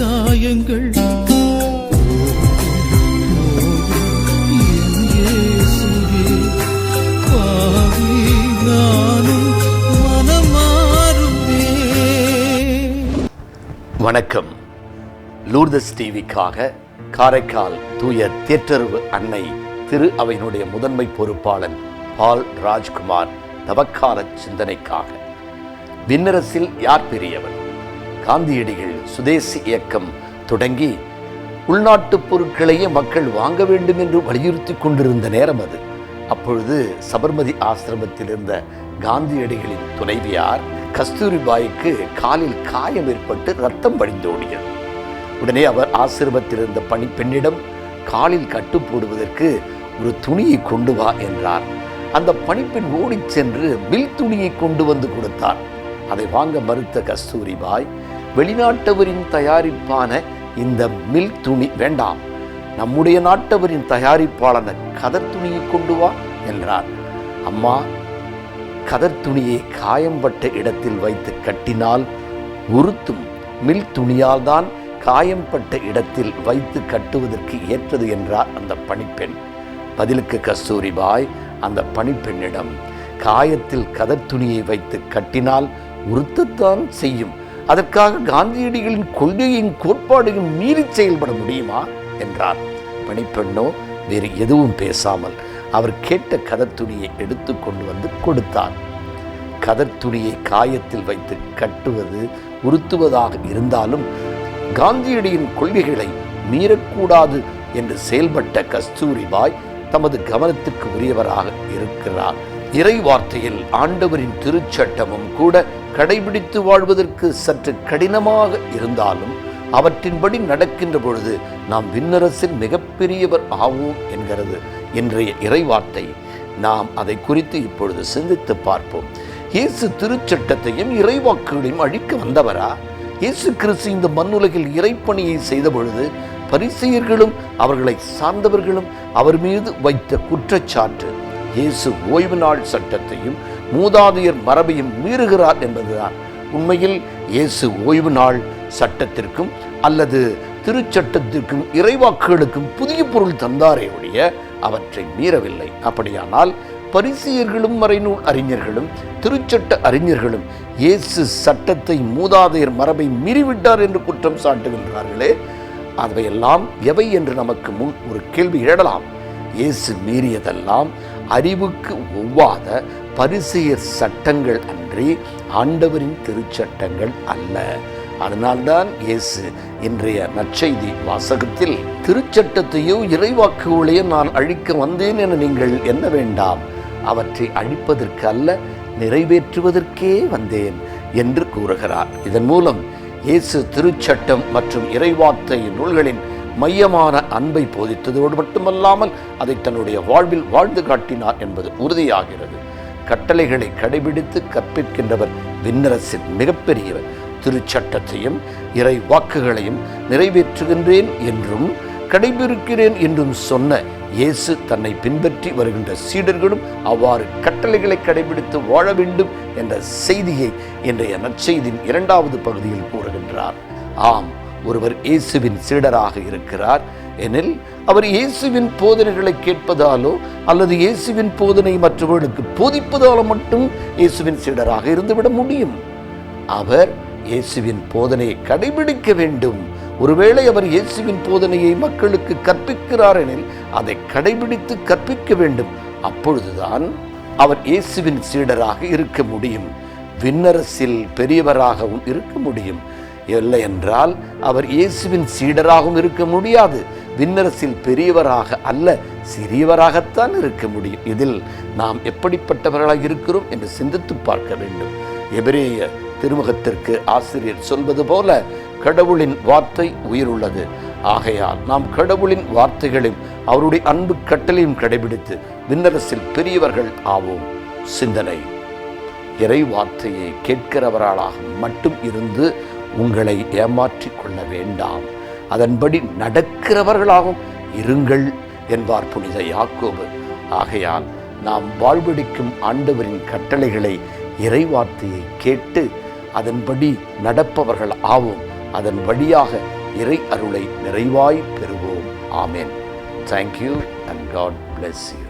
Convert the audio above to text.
காயங்கள் வணக்கம். லூர்தஸ் டிவிக்காக காரைக்கால் தூய தேற்றறிவு அன்னை திரு அவையினுடைய முதன்மை பொறுப்பாளன் பால் ராஜ்குமார் தவக்கால சிந்தனைக்காக. விண்ணரசில் யார் பெரியவன்? காந்தியடிகள் சுதேசி இயக்கம் தொடங்கி உள்நாட்டு பொருட்களையே மக்கள் வாங்க வேண்டும் என்று வலியுறுத்தி கொண்டிருந்த நேரம் அது. அப்பொழுது சபர்மதி ஆசிரமத்தில் இருந்த காந்தியடிகளின் துணைவியார் கஸ்தூரிபாய்க்கு காலில் காயம் ஏற்பட்டு ரத்தம் வழிந்தோடியது. உடனே அவர் ஆசிரமத்தில் இருந்த பணிப்பெண்ணிடம் காலில் கட்டு போடுவதற்கு ஒரு துணியை கொண்டு வா என்றார். அந்த பணிப்பெண் ஓடிச் சென்று மில் துணியை கொண்டு வந்து கொடுத்தார். அதை வாங்க மறுத்த கஸ்தூரிபாய் வெளிநாட்டவரின் தயாரிப்பான இந்த மில் துணி வேண்டாம். நம்முடைய நாட்டவரின் தயாரிப்பாளான கதர் துணியை கொண்டு வா என்றார். அம்மா கதர் துணியை காயம்பட்ட இடத்தில் வைத்து கட்டினால் உறுத்தும். மில் துணியால் தான் காயம்பட்ட இடத்தில் வைத்து கட்டுவதற்கு ஏற்றது என்றார் அந்த பணிப்பெண். பதிலுக்கு கஸ்தூரிபாய் அந்த பணிப்பெண்ணிடம் காயத்தில் கதர் துணியை வைத்து கட்டினால் உறுத்தத்தான் செய்யும். அதற்காக காந்தியடிகளின் கொள்கையின் கோட்பாடையும் மீறி செயல்பட முடியுமா? என்றார். பணிப்பெண்ணோ வேறு எதுவும் பேசாமல் அவர் கேட்ட கதத்துணியை எடுத்து கொண்டு வந்து கொடுத்தார். கதத்துணியை காயத்தில் வைத்து கட்டுவது உறுத்துவதாக இருந்தாலும் காந்தியடியின் கொள்கைகளை மீறக்கூடாது என்று செயல்பட்ட கஸ்தூரிபாய் தமது கவனத்துக்கு உரியவராக இருக்கிறார். இறை வார்த்தையில் ஆண்டவரின் திருச்சட்டமும் கூட கடைபிடித்து வாழ்வதற்கு சற்று கடினமாக இருந்தாலும் அவற்றின்படி நடக்கின்ற பொழுது நாம் விண்ணரசில் மிகப்பெரியவர் ஆவோம் என்கிறது. இன்றைய இறைவார்த்தை. நாம் அதை குறித்து இப்பொழுது சிந்தித்து பார்ப்போம். இயேசு திருச்சட்டத்தையும் இறைவாக்குகளையும் அழிக்க வந்தவரா? இயேசு கிறிஸ்து இந்த மண்ணுலகில் இறைப்பணியை செய்த பொழுது பரிசெயர்களும் அவர்களை சார்ந்தவர்களும் அவர் மீது வைத்த குற்றச்சாட்டு. இயேசு ஓய்வு நாள் சட்டத்தையும் மூதாதையர் மரபையும் மீறுகிறார் என்பதுதான். உண்மையில் இயேசு ஓய்வு நாள் சட்டத்திற்கும் அல்லது திருச்சட்டத்திற்கும் இறைவாக்குகளுக்கும் புதிய பொருள் தந்தாரே ஒழிய அவற்றை மீறவில்லை. அப்படியானால் பரிசியர்களும் மறைநூல் அறிஞர்களும் திருச்சட்ட அறிஞர்களும் இயேசு சட்டத்தை மூதாதையர் மரபை மீறிவிட்டார் என்று குற்றம் சாட்டுகின்றார்களே. அவையெல்லாம் எவை என்று நமக்கு முன் ஒரு கேள்வி எழலாம். இயேசு மீறியதெல்லாம் அறிவுக்கு ஒவ்வாத பரிசெயர் சட்டங்கள் அன்றி ஆண்டவரின் திருச்சட்டங்கள் அல்ல. அதனால்தான் இயேசு இன்றைய நற்செய்தி வாசகத்தில் திருச்சட்டத்தையோ இறைவாக்குகளையோ நான் அழிக்க வந்தேன் என நீங்கள் என்ன வேண்டாம்? அவற்றை அழிப்பதற்கு அல்ல நிறைவேற்றுவதற்கே வந்தேன் என்று கூறுகிறார். இதன் மூலம் இயேசு திருச்சட்டம் மற்றும் இறைவார்த்தை நூல்களின் மையமான அன்பை போதித்ததோடு மட்டுமல்லாமல் அதை தன்னுடைய வாழ்வில் வாழ்ந்து காட்டினார் என்பது உறுதியாகிறது. கட்டளைகளை கடைபிடித்து கற்பிக்கின்றவர் விண்ணரசின் மிகப்பெரியவர். திருச்சட்டத்தையும் இறை வாக்குகளையும் நிறைவேற்றுகின்றேன் என்றும் கடைபிடிக்கிறேன் என்றும் சொன்ன இயேசு தன்னை பின்பற்றி வருகின்ற சீடர்களும் அவ்வாறு கட்டளைகளை கடைபிடித்து வாழ வேண்டும் என்ற செய்தியை இன்றைய நற்செய்தியின் இரண்டாவது பகுதியில் கூறுகின்றார். ஆம். ஒருவர் இயேசுவின் சீடராக இருக்கிறார். எனில் அவர் இயேசுவின் போதனைகளை கேட்பதாலோ அல்லது இயேசுவின் போதனை மற்றவர்களுக்கு போதிப்பதாலோ மட்டும் இயேசுவின் சீடராக இருந்துவிட முடியும். அவர் இயேசுவின் போதனையை கடைபிடிக்க வேண்டும். ஒருவேளை அவர் இயேசுவின் போதனையை மக்களுக்கு கற்பிக்கிறார் எனில் அதை கடைபிடித்து கற்பிக்க வேண்டும். அப்பொழுதுதான் அவர் இயேசுவின் சீடராக இருக்க முடியும். விண்ணரசில் பெரியவராகவும் இருக்க முடியும். இல்லை என்றால் அவர் இயேசுவின் சீடராகவும் இருக்க முடியாது. விண்ணரசில் பெரியவராக அல்ல சிறியவராகத்தான் இருக்க முடியும். இதில் நாம் எப்படிப்பட்டவர்களாக இருக்கிறோம் என்று சிந்தித்து பார்க்க வேண்டும். எபிரேய திருமுகத்திற்கு ஆசிரியர் சொல்வது போல கடவுளின் வார்த்தை உயிருள்ளது. ஆகையால் நாம் கடவுளின் வார்த்தைகளையும் அவருடைய அன்பு கட்டளையும் கடைபிடித்து விண்ணரசில் பெரியவர்கள் ஆவோம். சிந்தனை. இறை வார்த்தையை கேட்கிறவர்களாக மட்டும் இருந்து உங்களை ஏமாற்றிக் கொள்ள வேண்டாம். அதன்படி நடக்கிறவர்களாகவும் இருங்கள் என்பார் புனித யாக்கோபு. ஆகையால் நாம் வாழ்வெடுக்கும் ஆண்டவரின் கட்டளைகளை இறைவார்த்தையை கேட்டு அதன்படி நடப்பவர்கள் ஆவோம். அதன் வழியாக இறை அருளை நிறைவாய் பெறுவோம். ஆமேன். Thank you and God bless you